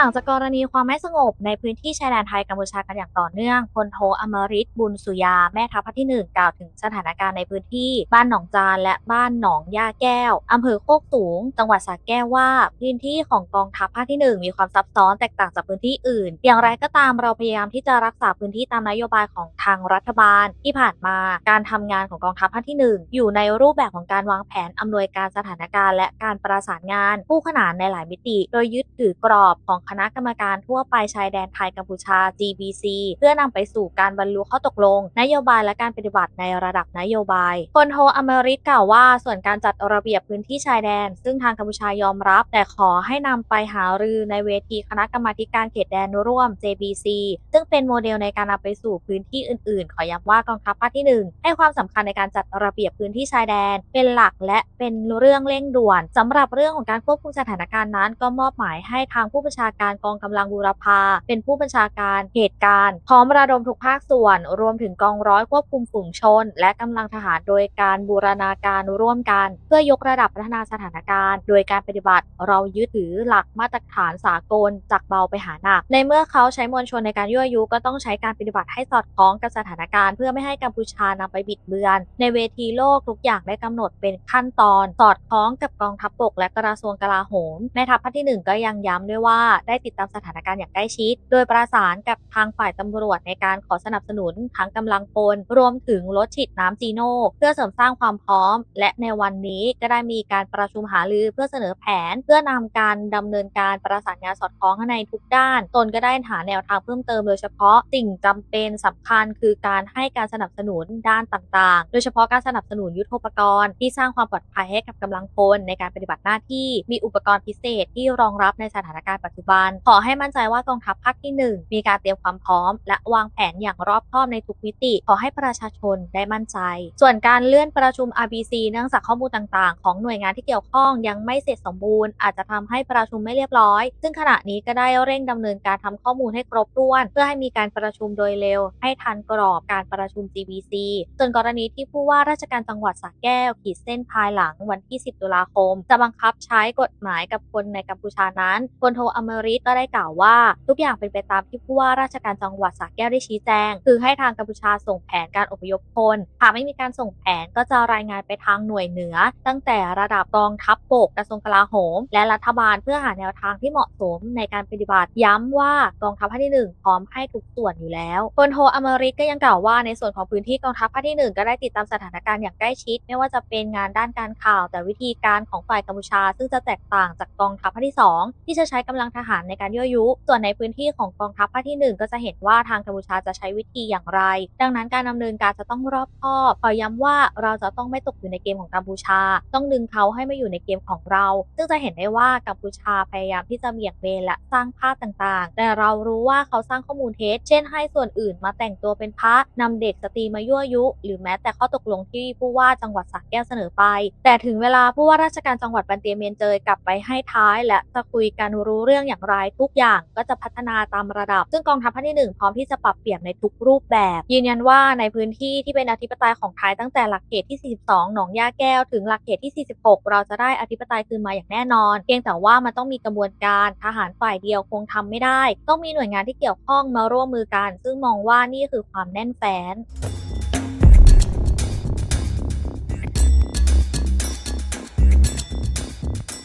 หลังจากกรณีความไม่สงบในพื้นที่ชายแดนไทยกัมพูชากันอย่างต่อเนื่องพลโทอมริตบุญสุยาแม่ทัพภาคที่ 1 กล่าวถึงสถานการณ์ในพื้นที่บ้านหนองจานและบ้านหนองย่าแก้วอำเภอโคกสูง จังหวัดสระแก้วว่าพื้นที่ของกองทัพภาคที่ 1 มีความซับซ้อนแตกต่างจากพื้นที่อื่น อย่างไรก็ตามเราพยายามที่จะรักษาพื้นที่ตามนโยบายของทางรัฐบาลที่ผ่านมาการทำงานของกองทัพภาคที่ 1 อยู่ในรูปแบบของการวางแผนอำนวยการสถานการณ์ และการประสานงานคู่ขนานในหลายมิติ โดยยึดถือกรอบของคณะกรรมการทั่วไปชายแดนไทยกัมพูชา GBC เพื่อนำไปสู่การบรรลุข้อตกลง นโยบายและการปฏิบัติในระดับนโยบายพลโทอมริตกล่าวว่า ส่วนการจัดระเบียบพื้นที่ชายแดน ซึ่งทางกัมพูชายอมรับ แต่ขอให้นำไปหารือในเวทีคณะกรรมาการเขตแดนร่วม JBC ซึ่งเป็นโมเดลในการนำไปสู่พื้นที่อื่นๆ ขอย้ำว่ากองทัพภาคที่ 1 ให้ความสำคัญในการจัดระเบียบพื้นที่ชายแดน เป็นหลักและเป็นเรื่องเร่งด่วนสำหรับเรื่องของการควบคุมสถานการณ์นั้น ก็มอบหมายให้ทางผู้บัญชาการกองกำลังบูรพา เป็นผู้บัญชาการเหตุการณ์ พร้อมระดมทุกภาคส่วน รวมถึงกองร้อยควบคุมฝูงชน และกำลังทหารโดยการบูรณาการร่วมกัน เพื่อยกระดับพัฒนาสถานการณ์ โดยการปฏิบัติเรายึดถือหลักมาตรฐานสากลจากเบาไปหาหนัก ในเมื่อเขาใช้มวลชนในการยั่วยุก็ต้องใช้การปฏิบัติให้สอดคล้องกับสถานการณ์เพื่อไม่ให้กัมพูชานำไปบิดเบือน ในเวทีโลกทุกอย่างได้กำหนดเป็นขั้นตอน สอดคล้องกับกองทัพบกและกระทรวงกลาโหมแม่ทัพภาคที่หนึ่งก็ยังย้ำด้วยว่าได้ติดตามสถานการณ์อย่างใกล้ชิด โดยประสานกับทางฝ่ายตำรวจในการขอสนับสนุนทั้งกำลังพลรวมถึงรถฉีดน้ำจีโน่เพื่อเสริมสร้างความพร้อม และในวันนี้ก็ได้มีการประชุมหารือเพื่อเสนอแผน เพื่อนำการดำเนินการประสานงานสอดคล้องในทุกด้าน ตนก็ได้หาแนวทางเพิ่มเติมโดยเฉพาะสิ่งจำเป็นสำคัญคือการให้การสนับสนุนด้านต่างๆ โดยเฉพาะการสนับสนุนยุทโธปกรณ์ที่สร้างความปลอดภัยให้กับกำลังพลในการปฏิบัติหน้าที่ มีอุปกรณ์พิเศษที่รองรับในสถานการณ์ปัจจุบันขอให้มั่นใจว่ากองทัพภาคที่ 1 มีการเตรียมความพร้อม และวางแผนอย่างรอบคอบในทุกมิติ ขอให้ประชาชนได้มั่นใจ ส่วนการเลื่อนประชุม RBC เนื่องจากข้อมูลต่างๆ ของหน่วยงานที่เกี่ยวข้องยังไม่เสร็จสมบูรณ์ อาจจะทำให้ประชุมไม่เรียบร้อย ซึ่งขณะนี้ก็ได้เร่งดำเนินการทำข้อมูลให้ครบถ้วน เพื่อให้มีการประชุมโดยเร็ว ให้ทันกรอบการประชุม GBC ส่วนกรณีที่ผู้ว่าราชการจังหวัดสระแก้วขีดเส้นภายหลังวันที่ 10 ตุลาคม จะบังคับใช้กฎหมายกับคนในกัมพูชานั้นพลโทอมริตก็ได้กล่าวว่า ทุกอย่างเป็นไปตามที่ผู้ว่าราชการจังหวัดสระแก้วได้ชี้แจง คือให้ทางกัมพูชาส่งแผนการอพยพคนหากไม่มีการส่งแผนก็จะรายงานไปทางหน่วยเหนือ ตั้งแต่ระดับกองทัพบกกระทรวงกลาโหม และรัฐบาลเพื่อหาแนวทางที่เหมาะสมในการปฏิบัติ ย้ำว่ากองทัพภาคที่หนึ่งพร้อมให้ทุกส่วนอยู่แล้วพลโทอมริตก็ยังกล่าวว่าในส่วนของพื้นที่กองทัพภาคที่หนึ่งก็ได้ติดตามสถานการณ์อย่างใกล้ชิด ไม่ว่าจะเป็นงานด้านการข่าว แต่วิธีการของฝ่ายกัมพูชา ซึ่งจะแตกต่างจากกองทัพภาคที่ 2 ที่จะใช้กำลังทหารในการยั่วยุ ส่วนในพื้นที่ของกองทัพภาคที่ 1 ก็จะเห็นว่าทางกัมพูชาจะใช้วิธีอย่างไร ดังนั้นการดำเนินการจะต้องรอบคอบขอย้ำว่าเราจะต้องไม่ตกอยู่ในเกมของกัมพูชา ต้องดึงเขาให้มาอยู่ในเกมของเรา ซึ่งจะเห็นได้ว่ากัมพูชาพยายามที่จะเบี่ยงเบนและสร้างภาพต่างๆ แต่เรารู้ว่าเขาสร้างข้อมูลเท็จ เช่น ให้ส่วนอื่นมาแต่งตัวเป็นพระนำเด็กสตรีมายั่วยุ หรือแม้แต่ข้อตกลงที่ผู้ว่าจังหวัดสระแก้วเสนอไป แต่ถึงเวลาผู้ว่าราชการจังหวัดบันเตียเมียนเจยกลับไปให้ท้ายและจะคุยกันรู้เรื่องอย่างไรทุกอย่างก็จะพัฒนาตามระดับ ซึ่งกองทัพภาคที่หนึ่งพร้อมที่จะปรับเปลี่ยนในทุกรูปแบบ ยืนยันว่าในพื้นที่ที่เป็นอธิปไตยของไทยตั้งแต่หลักเขตที่ 42 หนองยาแก้วถึงหลักเขตที่ 46 เราจะได้อธิปไตยคืนมาอย่างแน่นอน เพียงแต่ว่ามันต้องมีกระบวนการทหารฝ่ายเดียวคงทำไม่ได้ ต้องมีหน่วยงานที่เกี่ยวข้องมาร่วมมือกัน ซึ่งมองว่านี่คือความแน่นแฟ้น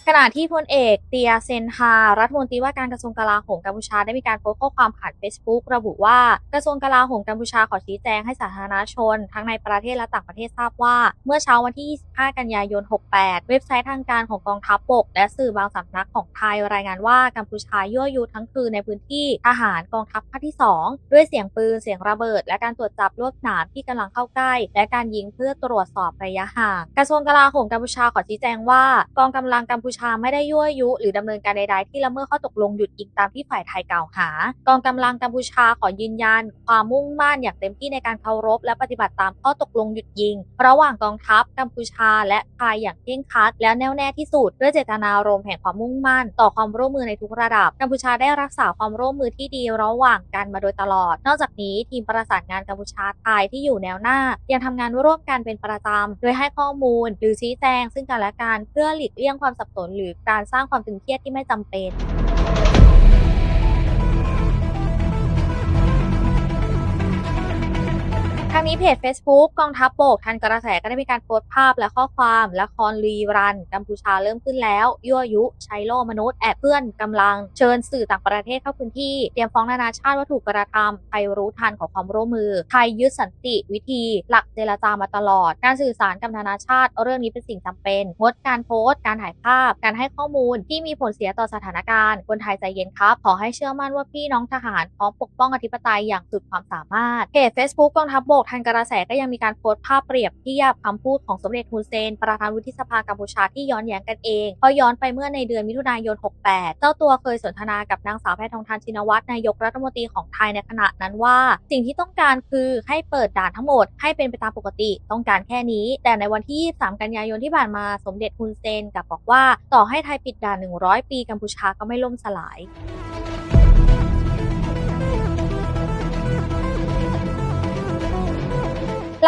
ขณะที่พลเอกเตียเซนฮา รัฐมนตรีว่าการกระทรวงกลาโหมกัมพูชาได้มีการโพสต์ข้อความผ่าน Facebook ระบุว่ากระทรวงกลาโหมกัมพูชาขอชี้แจงให้สาธารณชน ทั้งในประเทศและต่างประเทศทราบว่า เมื่อเช้าวันที่ 25 กันยายน 68 เว็บไซต์ทางการของกองทัพบก และสื่อบางสำนักของไทยรายงานว่ากัมพูชายั่วยุทั้งคืนในพื้นที่ทหารกองทัพภาคที่ 2 ด้วยเสียงปืนเสียงระเบิด และการตรวจจับลวดหนามที่กำลังเข้าใกล้ และการยิงเพื่อตรวจสอบระยะห่างกระทรวงกลาโหมกัมพูชาขอชี้แจงว่ากองกำลังกัมพูชาไม่ได้ยั่วยุ หรือดำเนินการใดๆที่ละเมิดข้อตกลงหยุดยิงตามที่ฝ่ายไทยกล่าวหา กองกำลังกัมพูชาขอยืนยัน ความมุ่งมั่นอย่างเต็มที่ในการเคารพ และปฏิบัติตามข้อตกลงหยุดยิง ระหว่างกองทัพกัมพูชา และไทยอย่างเคร่งครัดและแน่วแน่ที่สุดด้วยเจตนารมณ์แห่งความมุ่งมั่น ต่อความร่วมมือในทุกระดับกัมพูชาได้รักษาความร่วมมือที่ดีระหว่างกันมาโดยตลอด นอกจากนี้ทีมประสานงานกัมพูชาไทยที่อยู่แนวหน้า ยังทำงานร่วมกันเป็นประจำโดยให้ข้อมูล หรือชี้แจงซึ่งกันและกันเพื่อหลีกเลี่ยงความสับสนหรือการสร้างความตึงเครียดที่ไม่จำเป็น ทางนี้เพจ Facebook กองทัพโบกทันกระแสก็ได้มีการโพสต์ภาพและข้อความละครรีรัน กัมพูชาเริ่มขึ้นแล้ว ยั่วยุใช้โลมนุษย์แอบเพื่อนกำลังเชิญสื่อต่างประเทศเข้าพื้นที่เตรียมฟ้องนานาชาติว่าถูกกระทำไทยรู้ทันขอความร่วมมือไทยยึดสันติวิธี หลักเจรจามาตลอด การสื่อสารกับนานาชาติ เรื่องนี้เป็นสิ่งจำเป็นงดการโพสต์ การถ่ายภาพ การให้ข้อมูลที่มีผลเสียต่อสถานการณ์คนไทยใจเย็นครับ ขอให้เชื่อมั่นว่าพี่น้องทหารพร้อมปกป้องอธิปไตยอย่างสุดความสามารถเพจ Facebook กองทัพบกทันกระแสก็ยังมีการโพสต์ภาพเปรียบเทียบคำพูดของสมเด็จฮุนเซน ประธานวุฒิสภากัมพูชาที่ย้อนแย้งกันเองเพราะย้อนไปเมื่อในเดือนมิถุนายน 68 เจ้าตัวเคยสนทนากับนางสาวแพทองทานชินวัตรนายกรัฐมนตรีของไทยในขณะนั้นว่า สิ่งที่ต้องการคือให้เปิดด่านทั้งหมดให้เป็นไปตามปกติต้องการแค่นี้ แต่ในวันที่ 23 กันยายนที่ผ่านมาสมเด็จฮุนเซนกลับบอกว่า ต่อให้ไทยปิดด่าน 100 ปีกัมพูชาก็ไม่ล่มสลาย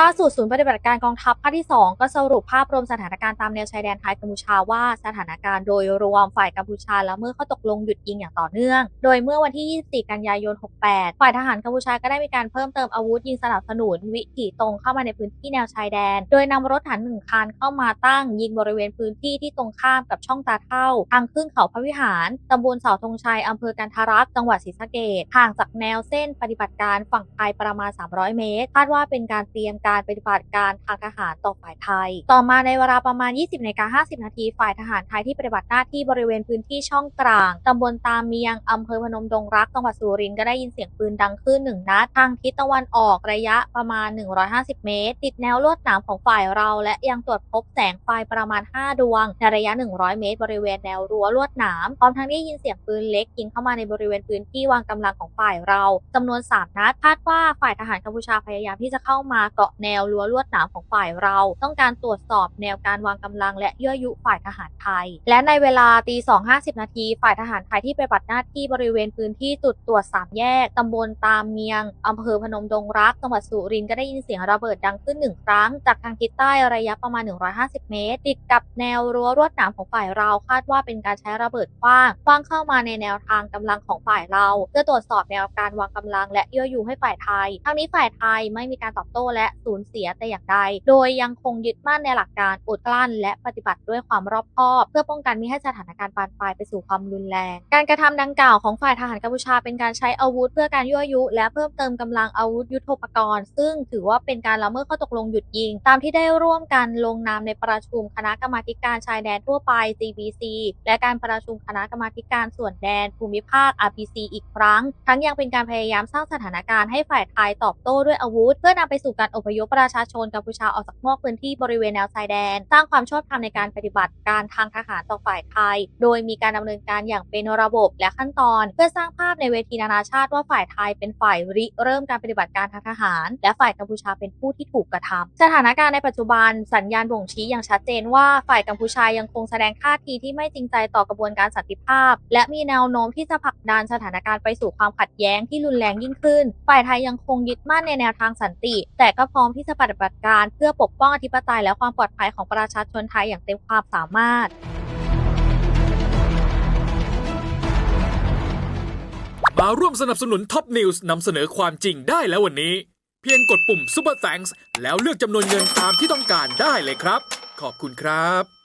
ล่าสุดศูนย์ปฏิบัติการกองทัพภาคที่ 2 ก็สรุปภาพรวมสถานการณ์ตามแนวชายแดนไทยกัมพูชาว่าสถานการณ์โดยรวมฝ่ายกัมพูชาละเมิดข้อตกลงหยุดยิงอย่างต่อเนื่อง โดยเมื่อวันที่ 24 กันยายน 68 ฝ่ายทหารกัมพูชาก็ได้มีการเพิ่มเติมอาวุธยิงสนับสนุนวิถีตรงเข้ามาในพื้นที่แนวชายแดน โดยนำรถถังหนึ่งคันเข้ามาตั้งยิงบริเวณพื้นที่ที่ตรงข้ามกับช่องตาเท่า ทางขึ้นเขาพระวิหารตำบลเสาธงชัยอำเภอกันทารักษ์จังหวัดศรีสะเกษห่างจากแนวเส้นปฏิบัติการฝั่งไทยประมาณ 300 เมตร คาดว่าเป็นการเตรียมการปฏิบัติการทางทหารต่อฝ่ายไทย ต่อมาในเวลาประมาณ 20นกา50 นาที ฝ่ายทหารไทยที่ปฏิบัติหน้าที่บริเวณพื้นที่ช่องกลาง ตำบลตามเมียง อำเภอพนมดงรัก จังหวัดสุรินทร์ก็ได้ยินเสียงปืนดังขึ้นหนึ่งนัด ทางทิศตะวันออกระยะประมาณ 150 เมตร ติดแนวลวดหนามของฝ่ายเรา และยังตรวจพบแสงไฟประมาณ 5 ดวง ในระยะ 100 เมตร บริเวณแนวรั้วลวดหนามพร้อมทั้งได้ยินเสียงปืนเล็กยิงเข้ามาในบริเวณพื้นที่วางกำลังของฝ่ายเราจำนวน 3 นัดคาดว่าฝ่ายทหารกัมพูชาพยายามที่จะเข้ามาเกาะแนวรั้วลวดหนามของฝ่ายเรา ต้องการตรวจสอบแนวการวางกำลังและยั่วยุฝ่ายทหารไทย และในเวลาตี2.50 นาทีฝ่ายทหารไทยที่ปฏิบัติหน้าที่บริเวณพื้นที่จุดตรวจสามแยกตำบลตามเมียงอำเภอพนมดงรักจังหวัดสุรินทร์ก็ได้ยินเสียงระเบิดดังขึ้นหนึ่งครั้ง จากทางทิศใต้ระยะประมาณ 150 เมตร ติดกับแนวรั้วลวดหนามของฝ่ายเราคาดว่าเป็นการใช้ระเบิดขว้างขว้างเข้ามาในแนวทางกำลังของฝ่ายเรา เพื่อตรวจสอบแนวการวางกำลังและยั่วยุให้ฝ่ายไทยทั้งนี้ฝ่ายไทยไม่มีการตอบโต้และสูญเสียแต่อย่างใด โดยยังคงยึดมั่นในหลักการอดกลั้น และปฏิบัติด้วยความรอบคอบ เพื่อป้องกันไม่ให้สถานการณ์บานปลายไปสู่ความรุนแรง การกระทำดังกล่าวของฝ่ายทหารกัมพูชาเป็นการใช้อาวุธ เพื่อการยั่วยุ และเพิ่มเติมกำลังอาวุธยุทโธปกรณ์ ซึ่งถือว่าเป็นการละเมิดข้อตกลงหยุดยิง ตามที่ได้ร่วมกันลงนามในประชุมคณะกรรมาการชายแดนทั่วไป GBC และการประชุมคณะกรรมาการส่วนแดนภูมิภาค RPC อีกครั้ง ทั้งยังเป็นการพยายามสร้างสถานการณ์ให้ฝ่ายไทยตอบโต้ด้วยอาวุธ เพื่อนำไปสู่การอพยพประชาชนกัมพูชาออกจากนอกพื้นที่บริเวณแนวชายแดน สร้างความชอบธรรมในการปฏิบัติการทางทหารต่อฝ่ายไทย โดยมีการดำเนินการอย่างเป็นระบบและขั้นตอน เพื่อสร้างภาพในเวทีนานาชาติว่าฝ่ายไทยเป็นฝ่ายริเริ่มการปฏิบัติการทางทหาร และฝ่ายกัมพูชาเป็นผู้ที่ถูกกระทำสถานการณ์ในปัจจุบันสัญญาณบ่งชี้อย่างชัดเจนว่าฝ่ายกัมพูชายังคงแสดงท่าทีที่ไม่จริงใจต่อกระบวนการสันติภาพ และมีแนวโน้มที่จะผลักดันสถานการณ์ไปสู่ความขัดแย้งที่รุนแรงยิ่งขึ้น ฝ่ายไทยยังคงยึดมั่นในแนวทางสันติ แต่ก็พร้อมที่จะปฏิบัติการเพื่อปกป้องอธิปไตยและความปลอดภัยของประชาชนไทยอย่างเต็มความสามารถมาร่วมสนับสนุนท็อปนิวส์นำเสนอความจริงได้แล้ววันนี้ เพียงกดปุ่ม Super Thanks แล้วเลือกจำนวนเงินตามที่ต้องการได้เลยครับ ขอบคุณครับ